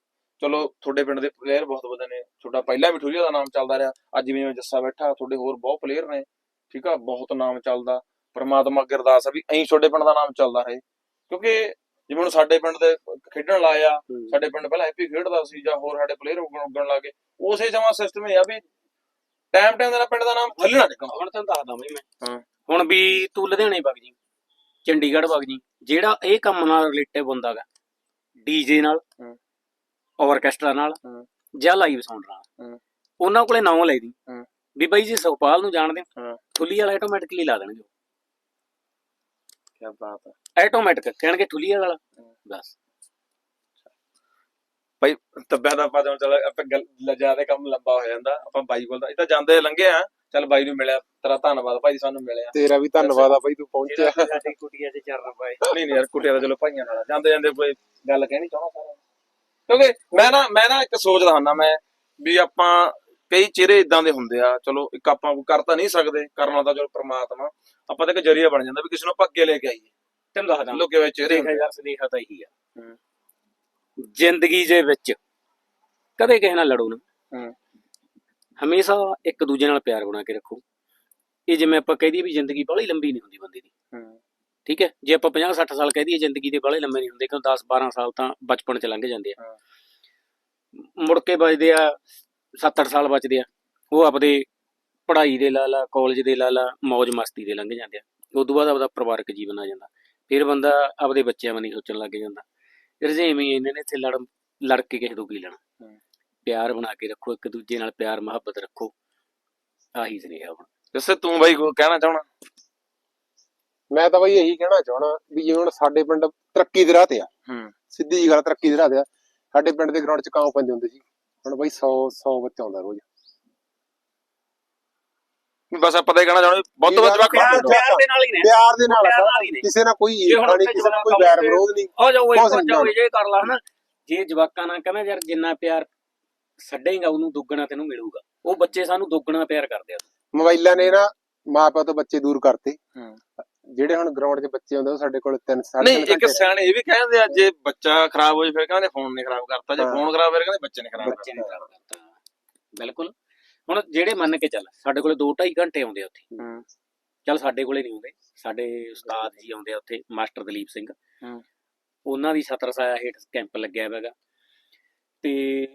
ਚਲੋ ਤੁਹਾਡੇ ਪਿੰਡ ਦੇ ਪਲੇਅਰ ਬਹੁਤ ਵਧੀਆ ਨੇ ਤੁਹਾਡਾ ਪਹਿਲਾਂ ਵੀ ਠੁੱਲੀ ਦਾ ਨਾਮ ਚੱਲਦਾ ਰਿਹਾ ਅੱਜ ਜਿਵੇਂ ਜੱਸਾ ਬੈਠਾ ਤੁਹਾਡੇ ਹੋਰ ਬਹੁਤ ਪਲੇਅਰ ਨੇ ਠੀਕ ਆ ਬਹੁਤ ਨਾਮ ਚੱਲਦਾ ਪ੍ਰਮਾਤਮਾ ਅੱਗੇ ਅਰਦਾਸ ਆ ਵੀ ਐਂ ਤੁਹਾਡੇ ਪਿੰਡ ਦਾ ਨਾਮ ਚੱਲਦਾ ਰਹੇ ਕਿਉਂਕਿ ਜਿਵੇਂ ਹੁਣ ਸਾਡੇ ਪਿੰਡ ਦੇ ਖੇਡਣ ਲਾਇਆ ਸਾਡੇ ਪਿੰਡ ਪਹਿਲਾਂ ਹੈਪੀ ਖੇਡਦਾ ਸੀ ਜਾਂ ਹੋਰ ਸਾਡੇ ਪਲੇਅਰ ਉੱਗਣ ਉੱਗਣ ਲੱਗੇ ਉਸੇ ਜਮਾ ਸਿਸਟਮ ਇਹ ਆ ਵੀ ਟਾਈਮ ਟਾਈਮ ਦੇ ਪਿੰਡ ਦਾ ਨਾਮ ਥੱਲਣਾ ਚੱਕਾ ਹੁਣ ਤੈਨੂੰ ਦੱਸਦਾ ਬਈ ਮੈਂ। ਹਾਂ। ਹੁਣ ਵੀ ਤੂੰ ਲੁਧਿਆਣੇ ਵਗ ਜੀ ਚੰਡੀਗੜ੍ਹ ਵਗ ਜੀ ਜਿਹੜਾ ਇਹ ਕੰਮ ਨਾਲ ਰਿਲੇਟਿਵ ਬੰਦਾ ਗਾ ਡੀਜੇ ਨਾਲ ਹਾਂ। ਆਰਕੈਸਟਰਾ ਨਾਲ ਹਾਂ। ਜਾਂ ਲਾਈਵ ਸਾਊਂਡ ਨਾਲ ਹਾਂ। ਉਹਨਾਂ ਕੋਲੇ ਨਾਮ ਲੈ ਦੀ ਹਾਂ। ਵੀ ਬਾਈ ਜੀ ਸੁਖਪਾਲ ਨੂੰ ਜਾਣਦੇ ਹਾਂ। ਠੁੱਲੀ ਵਾਲਾ ਆਟੋਮੈਟਿਕਲੀ ਲਾ ਦੇਣਗੇ ਕੀ ਬਾਤ ਹੈ ਆਟੋਮੈਟਿਕ ਕਹਿਣਗੇ ਠੁੱਲੀ ਵਾਲਾ ਬਸ ਭਾਈ ਤੱਬਿਆਂ ਦਾ ਜਦੋਂ ਚੱਲ ਆਪਾਂ ਗੱਲ ਜ਼ਿਆਦਾ ਕੰਮ ਲੰਬਾ ਹੋ ਜਾਂਦਾ ਆਪਾਂ ਬਾਈ ਕੋਲ ਤਾਂ ਇਹ ਤਾਂ ਜਾਂਦੇ ਲੰਘੇ ਆ ਚੱਲ ਬਾਈ ਨੂੰ ਮਿਲਿਆ ਤੇਰਾ ਧੰਨਵਾਦ ਭਾਈ ਸਾਨੂੰ ਮਿਲਿਆ। ਤੇਰਾ ਵੀ ਧੰਨਵਾਦ ਆ ਬਾਈ ਤੂੰ ਪਹੁੰਚਿਆ। ਸਾਡੀ ਕੁਟੀਆਂ 'ਚ ਚਰਨ ਪਾਏ। ਨਹੀਂ ਨਹੀਂ ਯਾਰ ਕੁੱਟਿਆ ਤਾਂ ਚਲੋ ਭਾਈਆਂ ਨਾਲ। ਜਾਂਦੇ ਜਾਂਦੇ ਕੋਈ ਗੱਲ ਕਹਿਣੀ ਚਾਹਣਾ ਸਾਰਾ ਕਿਉਂਕਿ ਮੈਂ ਨਾ ਮੈਂ ਨਾ ਇੱਕ ਸੋਚਦਾ ਹੁੰਦਾ ਮੈਂ ਵੀ ਆਪਾਂ ਕਈ ਚਿਹਰੇ ਇਦਾਂ ਦੇ ਹੁੰਦੇ ਆ ਚਲੋ ਇੱਕ ਆਪਾਂ ਕੋਈ ਕਰ ਤਾਂ ਨਹੀਂ ਸਕਦੇ ਕਰਨ ਤਾਂ ਚਲੋ ਪ੍ਰਮਾਤਮਾ। ਆਪਾਂ ਤਾਂ ਇੱਕ ਜਰੀਆ ਬਣ ਜਾਂਦਾ ਵੀ ਕਿਸੇ ਨੂੰ ਆਪਾਂ ਅੱਗੇ ਲੈ ਕੇ ਆਈਏ। ਤੈਨੂੰ ਦੱਸਦਾ ਲੁਕੇ ਹੋਏ ਚਿਹਰੇ ਦੇਖਿਆ ਯਾਰ ਸੁਨੇਹਾ ਤਾਂ ਇਹੀ ਆ। ਹੂੰ। ਜ਼ਿੰਦਗੀ ਦੇ ਵਿੱਚ ਕਦੇ ਕਿਸੇ ਨਾਲ ਲੜੋ ਨਾ। ਹੂੰ। ਹਮੇਸ਼ਾ ਇੱਕ ਦੂਜੇ ਨਾਲ ਪਿਆਰ ਬਣਾ ਕੇ ਰੱਖੋ। ਇਹ ਜਿਵੇਂ ਆਪਾਂ ਕਹਿ ਦਈਏ ਵੀ ਜ਼ਿੰਦਗੀ ਬੜੀ ਲੰਬੀ ਨਹੀਂ ਹੁੰਦੀ ਬੰਦੇ ਦੀ। ਠੀਕ ਹੈ? ਜੇ ਆਪਾਂ 50 60 ਸਾਲ ਕਹਿ ਦਈਏ ਜ਼ਿੰਦਗੀ ਦੇ ਬੜੇ ਲੰਬੇ ਨਹੀਂ ਹੁੰਦੇ ਕਿਉਂ 10 12 ਸਾਲ ਤਾਂ ਬਚਪਨ ਚ ਲੰਘ ਜਾਂਦੇ ਆ। ਮੁੜ ਕੇ ਬਚਦੇ ਆ 7-8 ਸਾਲ ਬਚਦੇ ਆ ਉਹ ਆਪਦੇ ਪੜ੍ਹਾਈ ਦੇ ਲਾ ਲਾ ਕਾਲਜ ਦੇ ਲਾ ਲਾ ਮौज ਮਸਤੀ ਦੇ ਲੰਘ ਜਾਂਦੇ ਆ। ਉਸ ਤੋਂ ਬਾਅਦ ਆਪਦਾ ਪਰਿਵਾਰਕ ਜੀਵਨ ਆ ਜਾਂਦਾ। ਫਿਰ ਬੰਦਾ ਆਪਦੇ ਬੱਚਿਆਂ ਨਹੀਂ ਸੋਚਣ ਲੱਗ ਜਾਂਦਾ। ਰਜੇਵੇਂ ਇਹਨਾਂ ਨੇ ਇੱਥੇ ਲੜ ਲੜ ਕੇ ਕਿਸੇ ਤੋਂ ਕੀ ਲੈਣਾ। ਪਿਆਰ ਬਣਾ ਕੇ ਰੱਖੋ ਇੱਕ ਦੂਜੇ ਨਾਲ ਪਿਆਰ ਮੁਹੱਬਤ ਰੱਖੋ। ਆਹੀ ਸੁਨੇਹਾ ਹੁਣ। ਜਿਵੇਂ ਤੂੰ ਬਾਈ ਕੋਈ ਕਹਿਣਾ ਚਾਹਣਾ? ਮੈਂ ਤਾਂ ਬਾਈ ਇਹੀ ਕਹਿਣਾ ਚਾਹਣਾ ਵੀ ਜਿਵੇਂ ਹੁਣ ਸਾਡੇ ਪਿੰਡ ਤਰੱਕੀ ਦੇ ਰਾਹ ਤੇ ਆ ਹੂੰ। ਸਿੱਧੀ ਜੀ ਗੱਲ ਤਰੱਕੀ ਦੇ ਰਾਹ ਤੇ ਆ ਸਾਡੇ ਪਿੰਡ ਦੇ ਗਰਾਊਂਡ 'ਚ ਕਾਂ ਪੈਂਦੇ ਹੁੰਦੇ ਸੀ ਹੁਣ ਬਾਈ 100 100 ਬੱਚਾ ਆਉਂਦਾ ਰੋਜ਼। ਬਸ ਆਪਾਂ ਤਾਂ ਇਹ ਕਹਿਣਾ ਚਾਹਣਾ ਬਹੁਤ ਤੋਂ ਵੱਧ ਜਵਾਕ ਪਿਆਰ- ਦੇ ਨਾਲ ਹੀ ਨੇ। ਪਿਆਰ ਦੇ ਨਾਲ ਆ ਪਿਆਰ। ਨਾਲ ਹੀ ਨੇ। ਕਿਸੇ ਨਾਲ ਕੋਈ ਈਰਖਾ ਨਹੀਂ ਕਿਸੇ ਨਾਲ ਕੋਈ ਵੈਰ ਵਿਰੋਧ ਨਹੀਂ। ਆ ਕੁਛ ਜਾਓ ਇਹ ਕਰ ਲਾ ਹਨਾ। ਜੇ ਜਵਾਕਾਂ ਨਾਲ ਕਹਿੰਦਾ ਯਾਰ ਜਿੰਨਾ ਪਿਆਰ ਛੱਡੇਗਾ ਉਹਨੂੰ ਦੁੱਗਣਾ ਤੈਨੂੰ ਮਿਲੂਗਾ। ਉਹ ਬੱਚੇ ਸਾਨੂੰ ਦੁੱਗਣਾ ਪਿਆਰ ਕਰਦੇ ਆ। ਮੋਬਾਈਲਾਂ ਨੇ ਨਾ ਮਾਪਿਆਂ ਤੋਂ ਬੱਚੇ ਦੂਰ ਕਰਤੇ। ਹੂੰ। ਜਿਹੜੇ ਹੁਣ ਗਰਾਊਂਡ 'ਚ ਬੱਚੇ ਹੁੰਦੇ ਉਹ ਸਾਡੇ ਕੋਲ ਤਿੰਨ ਸਾਢੇ ਨਹੀਂ ਇੱਕ ਸਿਆਣੇ ਇਹ ਵੀ ਕਹਿੰਦੇ ਆ ਜੇ ਬੱਚਾ ਖਰਾਬ ਹੋ ਜਾਏ ਫਿਰ ਕਹਿੰਦੇ ਫੋਨ ਨੇ ਖਰਾਬ ਕਰਤਾ। ਜੇ। ਫੋਨ ਖਰਾਬ ਹੋਇਆ ਕਹਿੰਦੇ ਬੱਚੇ ਨੇ ਖਰਾਬ ਬੱਚੇ ਨੇ ਖਰਾਬ ਕਰਤਾ। ਬਿਲਕੁਲ। ਹੁਣ ਜਿਹੜੇ ਮੰਨ ਕੇ ਚੱਲ ਸਾਡੇ ਕੋਲੇ 2 2.5 ਘੰਟੇ ਆਉਂਦੇ ਆ ਉੱਥੇ। ਹੂੰ। ਚੱਲ ਸਾਡੇ ਕੋਲੇ ਨਹੀਂ ਆਉਂਦੇ। ਸਾਡੇ ਉਸਤਾਦ ਜੀ ਆਉਂਦੇ ਆ ਉੱਥੇ ਮਾਸਟਰ ਦਲੀਪ ਸਿੰਘ। ਹੂੰ। ਉਹਨਾਂ ਦੀ ਛਤਰ ਸਾਇਆ ਹੇਠ ਕੈਂਪ ਲੱਗਿਆ ਹੋਇਆ ਹੈਗਾ। ਤੇ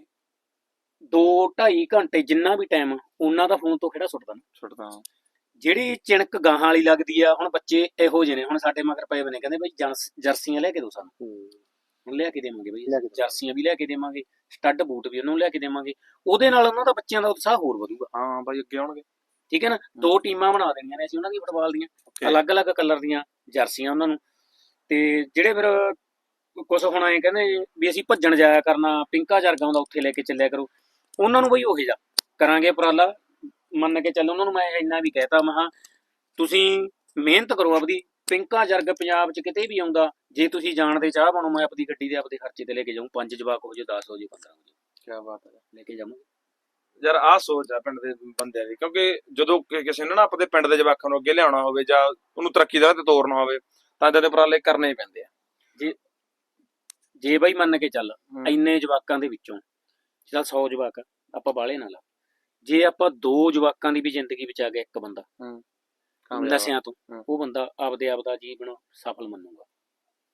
2 2.5 ਘੰਟੇ ਜਿੰਨਾ ਵੀ ਟਾਈਮ ਉਹਨਾਂ ਦਾ ਫੋਨ ਤੋਂ ਕਿਹੜਾ ਸੁੱਟਦਾ ਨਾ। ਛੁੱਟਦਾ ਜਿਹੜੀ ਚਿਣਕ ਗਾਹਾਂ ਵਾਲੀ ਲੱਗਦੀ ਆ ਹੁਣ ਬੱਚੇ ਇਹੋ ਜਿਹੇ ਨੇ ਹੁਣ ਸਾਡੇ ਮਗਰ ਪਏ ਹੋਏ ਨੇ ਕਹਿੰਦੇ ਬਈ ਜਰਸ- ਜਰਸੀਆਂ ਲੈ ਕੇ ਦਿਓ ਸਾਨੂੰ। ਹੂੰ। ਹੁਣ ਲਿਆ ਕੇ ਦੇਵਾਂਗੇ ਬਈ ਦਿਓ। ਜਰਸੀਆਂ ਵੀ ਲਿਆ ਕੇ ਦੇਵਾਂਗੇ ਸਟੱਡ ਬੂਟ ਵੀ ਉਹਨਾਂ ਨੂੰ ਲਿਆ ਕੇ ਦੇਵਾਂਗੇ। ਉਹਦੇ ਨਾਲ ਉਹਨਾਂ ਦਾ ਬੱਚਿਆਂ ਦਾ ਉਤਸ਼ਾਹ ਹੋਰ ਵਧੂਗਾ। ਹਾਂ ਬਾਈ ਅੱਗੇ ਆਉਣਗੇ। ਠੀਕ ਹੈ ਨਾ? ਦੋ ਟੀਮਾਂ ਬਣਾ ਦੇਣੀਆਂ ਨੇ ਅਸੀਂ ਉਹਨਾਂ ਦੀ ਫੁੱਟਬਾਲ ਦੀਆਂ. ਅਲੱਗ-ਅਲੱਗ ਕਲਰ ਦੀਆਂ ਜਰਸੀਆਂ ਉਹਨਾਂ ਨੂੰ। ਤੇ ਜਿਹੜੇ ਫਿਰ ਕੁਝ ਹੁਣ ਐ ਕਹਿੰਦੇ ਵੀ ਅਸੀਂ ਭੱਜਣ ਜਾਇਆ ਕਰਨਾ ਪਿੰਕਾ ਜਰਗਾ ਹੁੰਦਾ ਉੱਥੇ ਲੈ ਕੇ ਚੱਲਿਆ ਕਰੋ। ਉਹਨਾਂ ਨੂੰ ਬਈ ਉਹੀ ਜਾ। ਕਰਾਂਗੇ ਉਪਰਾਲਾ। ਮੰਨ ਕੇ ਚੱਲ ਉਹਨਾਂ ਨੂੰ ਮੈਂ ਇੰਨਾ ਵੀ ਕਹਿਤਾ ਮਹਾ ਤੁਸੀਂ ਮਿਹਨਤ ਕਰੋ ਆਪਦੀ ਪਿੰਕਾ ਜਰਗ ਪੰਜਾਬ 'ਚ ਕਿਤੇ ਵੀ ਆਉਂਦਾ ਜੇ ਤੁਸੀਂ ਜਾਣ ਦੇ ਚਾਹ ਬਣੋ ਮੈਂ ਆਪਦੀ ਗੱਡੀ ਦੇ ਆਪਦੇ ਖਰਚੇ ਤੇ ਲੈ ਕੇ ਜਾਊਂ ਪੰਜ ਜਵਾਕ ਹੋ ਜੇ 10 ਹੋ ਜੇ 15 ਹੋ ਜੇ ਕੀ ਬਾਤ ਹੈ। ਲੈ ਕੇ ਜਾਵਾਂ ਯਾਰ ਆਹ ਸੋਚ ਆ ਪਿੰਡ ਦੇ ਬੰਦਿਆਂ ਦੀ ਕਿਉਂਕਿ ਜਦੋਂ ਕਿਸੇ ਨੇ ਨਾ ਆਪਣੇ ਪਿੰਡ ਦੇ ਜਵਾਕਾਂ ਨੂੰ ਅੱਗੇ ਲਿਆਉਣਾ ਹੋਵੇ ਜਾਂ ਉਹਨੂੰ ਤਰੱਕੀ ਦੇ ਰਾਹ ਤੇ ਤੋਰਨਾ ਹੋਵੇ ਤਾਂ ਇਦਾਂ ਦੇ ਉਪਰਾਲੇ ਕਰਨੇ ਹੀ ਪੈਂਦੇ ਆ। ਜੇ ਬਈ ਮੰਨ ਕੇ ਚੱਲ। ਇੰਨੇ ਜਵਾਕਾਂ ਦੇ ਵਿੱਚੋਂ ਚੱਲ 100 ਜਵਾਕ ਆ, ਆਪਾਂ ਬਾਲੇ ਨਾਲ ਲਾ। ਜੇ ਆਪਾਂ ਦੋ ਜਵਾਕਾਂ ਦੀ ਵੀ ਜ਼ਿੰਦਗੀ ਬਚਾ ਗਿਆ ਇੱਕ ਬੰਦਾ ਕਾਮਯਾਬ। ਨਸ਼ਿਆਂ ਤੋਂ। ਹੂੰ। ਉਹ ਬੰਦਾ ਆਪਦੇ ਆਪ ਦਾ ਜੀਵਨ ਸਫਲ ਮੰਨੂਗਾ।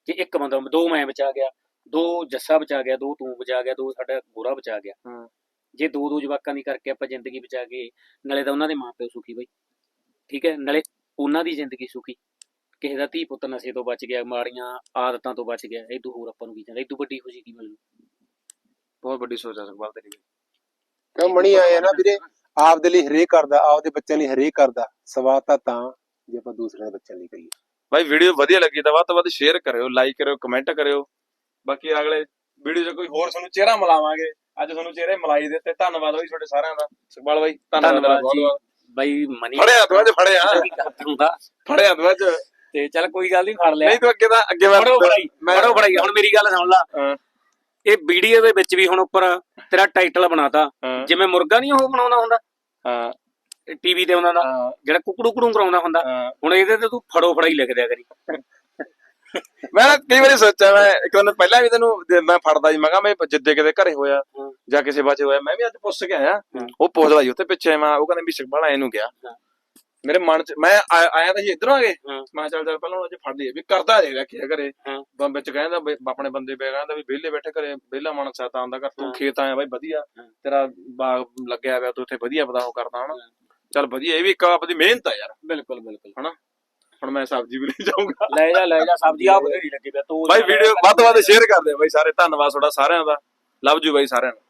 ਜੇ ਇੱਕ ਬੰਦਾ ਦੋ ਮੈਂ ਬਚਾ ਗਿਆ ਦੋ ਜੱਸਾ ਬਚਾ ਗਿਆ ਦੋ ਤੂੰ ਬਚਾ ਗਿਆ ਦੋ ਸਾਡਾ ਗੋਰਾ ਬਚਾ ਗਿਆ। ਹੂੰ। ਜੇ ਦੋ ਦੋ ਜਵਾਕਾਂ ਦੀ ਕਰਕੇ ਆਪਾਂ ਜ਼ਿੰਦਗੀ ਬਚਾ ਗਏ ਨਾਲੇ ਤਾਂ ਉਹਨਾਂ ਦੇ ਮਾਪਿਓ ਸੁਖੀ ਬਈ। ਠੀਕ ਹੈ? ਨਾਲੇ ਉਹਨਾਂ ਦੀ ਜ਼ਿੰਦਗੀ ਸੁਖੀ। ਕਿਸੇ ਦਾ ਧੀ ਪੁੱਤ ਨਸ਼ੇ ਤੋਂ ਬਚ ਗਿਆ ਮਾੜੀਆਂ ਆਦਤਾਂ ਤੋਂ ਬਚ ਗਿਆ ਇਹ ਤੋਂ ਹੋਰ ਆਪਾਂ ਨੂੰ ਕੀ ਚਾਹੀਦਾ? ਇਹ ਤੋਂ ਵੱਡੀ ਖੁਸ਼ੀ ਕੀ ਮਿਲੂ? ਬਹੁਤ ਵੱਡੀ ਸੋਚ ਆ ਸੁਖਪਾਲ ਤੇਰੀ ਕਿਉਂ ਮਣੀ ਆਏ ਆ ਨਾ ਵੀਰੇ? ਆਪਦੇ ਲਈ ਹਰੇਕ ਕਰਦਾ ਆਪਦੇ ਬੱਚਿਆਂ ਲਈ ਹਰੇਕ ਕਰਦਾ। ਸਵਾਦ ਤਾਂ ਤਾਂ ਜੇ ਆਪਾਂ ਦੂਸਰਿਆਂ ਦੇ ਬੱਚਿਆਂ ਲਈ ਕਰੀਏ। ਬਾਈ ਵੀਡੀਓ ਵਧੀਆ ਲੱਗੀ ਤਾਂ ਵੱਧ ਤੋਂ ਵੱਧ ਸ਼ੇਅਰ ਕਰਿਓ ਲਾਈਕ ਕਰਿਓ ਕਮੈਂਟ ਕਰਿਓ। ਬਾਕੀ ਅਗਲੇ ਵੀਡੀਓ 'ਚ ਕੋਈ ਹੋਰ ਤੁਹਾਨੂੰ ਚਿਹਰਾ ਮਿਲਾਵਾਂਗੇ। ਅੱਜ ਤੁਹਾਨੂੰ ਚਿਹਰੇ ਮਿਲਾਈ ਦਿੱਤੇ ਧੰਨਵਾਦ ਬਾਈ ਤੁਹਾਡੇ ਸਾਰਿਆਂ ਦਾ। ਸੁਖਪਾਲ ਬਾਈ ਧੰਨਵਾਦ ਧੰਨਵਾਦ ਬਹੁਤ ਜੀ। ਬਹੁਤ। ਬਾਈ ਮਨੀ ਫੜਿਆ ਤੂੰ ਅੱਜ ਫੜਿਆ। ਹੁੰਦਾ ਫੜਿਆ ਤੂੰ ਅੱਜ ਤੇ ਚੱਲ ਕੋਈ ਗੱਲ ਨਹੀਂ ਫੜ ਲਿਆ। ਨਹੀਂ ਤੂੰ ਅੱਗੇ ਤਾਂ ਅੱਗੇ ਮੈਂ ਫੜੋ ਫੜਾਈ ਫੜੋ ਫੜਾਈ। ਹੁਣ ਮੇਰੀ ਗੱਲ ਸੁਣ ਲਾ। ਹਾਂ, ਇਹ ਵੀਡੀਓ ਦੇ ਵਿੱਚ ਵੀ ਹੁਣ ਉੱਪਰ ਤੇਰਾ ਟਾਈਟਲ ਬਣਾਤਾ। ਹਾਂ, ਜਿਵੇਂ ਮੁਰਗਾ ਨਹੀਂ ਉਹ ਬਣਾਉਂਦਾ ਹੁੰਦਾ? ਹਾਂ, ਟੀਵੀ ਤੇ ਉਹਨਾਂ ਦਾ ਹਾਂ, ਜਿਹੜਾ ਕੁਕੜੂ ਕੁੜੂ ਕਰਾਉਂਦਾ ਹੁੰਦਾ। ਹਾਂ। ਹੁਣ ਇਹਦੇ ਤੇ ਤੂੰ ਫੜੋ ਫੜਾਈ ਲਿਖ ਦਿਆ ਕਰੀ। ਮੈਂ ਨਾ ਕਈ ਵਾਰੀ ਸੋਚਿਆ ਮੈਂ ਇੱਕ ਦਿਨ ਪਹਿਲਾਂ ਵੀ ਤੈਨੂੰ ਜੇ ਮੈਂ ਫੜਦਾ ਸੀ ਮੈਂ ਕਿਹਾ ਮੈਂ ਜਿੱਦੇ ਕਿਤੇ ਘਰੇ ਹੋਇਆ ਹਾਂ। ਜਾਂ ਕਿਸੇ ਬਾਚੇ ਹੋਇਆ ਮੈਂ ਵੀ ਅੱਜ ਪੁੱਛ ਕੇ ਆਇਆ। ਹਾਂ। ਉਹ ਪੁੱਛਦਾ ਸੀ ਉੱਥੇ ਪਿੱਛੇ ਮੈਂ ਉਹ ਕਹਿੰਦੇ ਵੀ ਸੁਖਪਾਲ ਐ ਨੂੰ ਗਿਆ ਹਾਂ। ਮੇਰੇ ਮਨ ਚ ਮੈਂ ਆ- ਆਇਆ ਤਾਂ ਸੀ ਇਧਰੋਂ ਆ ਗਏ ਹਾਂ। ਮੈਂ ਕਿਹਾ ਚੱਲ ਚੱਲ ਪਹਿਲਾਂ ਅੱਜ ਫੜ ਲਈਏ। ਵੀ ਕਰਦਾ ਜੇ ਵੇਖਿਆ ਘਰੇ ਹਾਂ। ਬੰਬ ਵਿੱਚ ਕਹਿੰਦਾ ਵੀ ਆਪਣੇ ਬੰਦੇ ਪੈ ਕਹਿੰਦਾ ਵੀ ਵਿਹਲੇ ਬੈਠੇ ਘਰੇ ਵਿਹਲਾ ਮਨ ਸੈਤਾਨ ਦਾ ਕਰ ਤੂੰ ਹਾਂ। ਖੇਤ ਆਇਆ ਬਾਈ ਵਧੀਆ। ਹਾਂ। ਤੇਰਾ ਬਾਗ ਲੱਗਿਆ ਹੋਇਆ ਤੂੰ ਉੱਥੇ ਵਧੀਆ ਪਤਾ ਉਹ ਕਰਦਾ ਹਨਾ। ਚੱਲ ਵਧੀਆ ਇਹ ਵੀ ਇੱਕ ਆਪਦੀ ਮਿਹਨਤ ਆ ਯਾਰ। ਬਿਲਕੁਲ ਬਿਲਕੁਲ। ਹੁਣ ਮੈਂ ਸਬਜ਼ੀ ਵੀ ਲੈ ਜਾਊਂਗਾ। ਲੈ ਜਾ ਲੈ ਜਾ ਸਬਜ਼ੀ ਆ ਬਥੇਰੀ ਲੱਗੀ ਪਿਆ ਤੂੰ ਬਾਈ ਵੀਡੀਓ ਵੱਧ ਤੋਂ ਵੱਧ ਸ਼ੇਅਰ ਕਰਦੇ ਆ ਬਾਈ ਸਾਰੇ। ਧੰਨਵਾਦ ਤੁਹਾਡਾ ਸਾਰਿਆਂ ਦਾ। ਲਵ ਯੂ ਬਾਈ ਸਾਰਿਆਂ ਨੂੰ।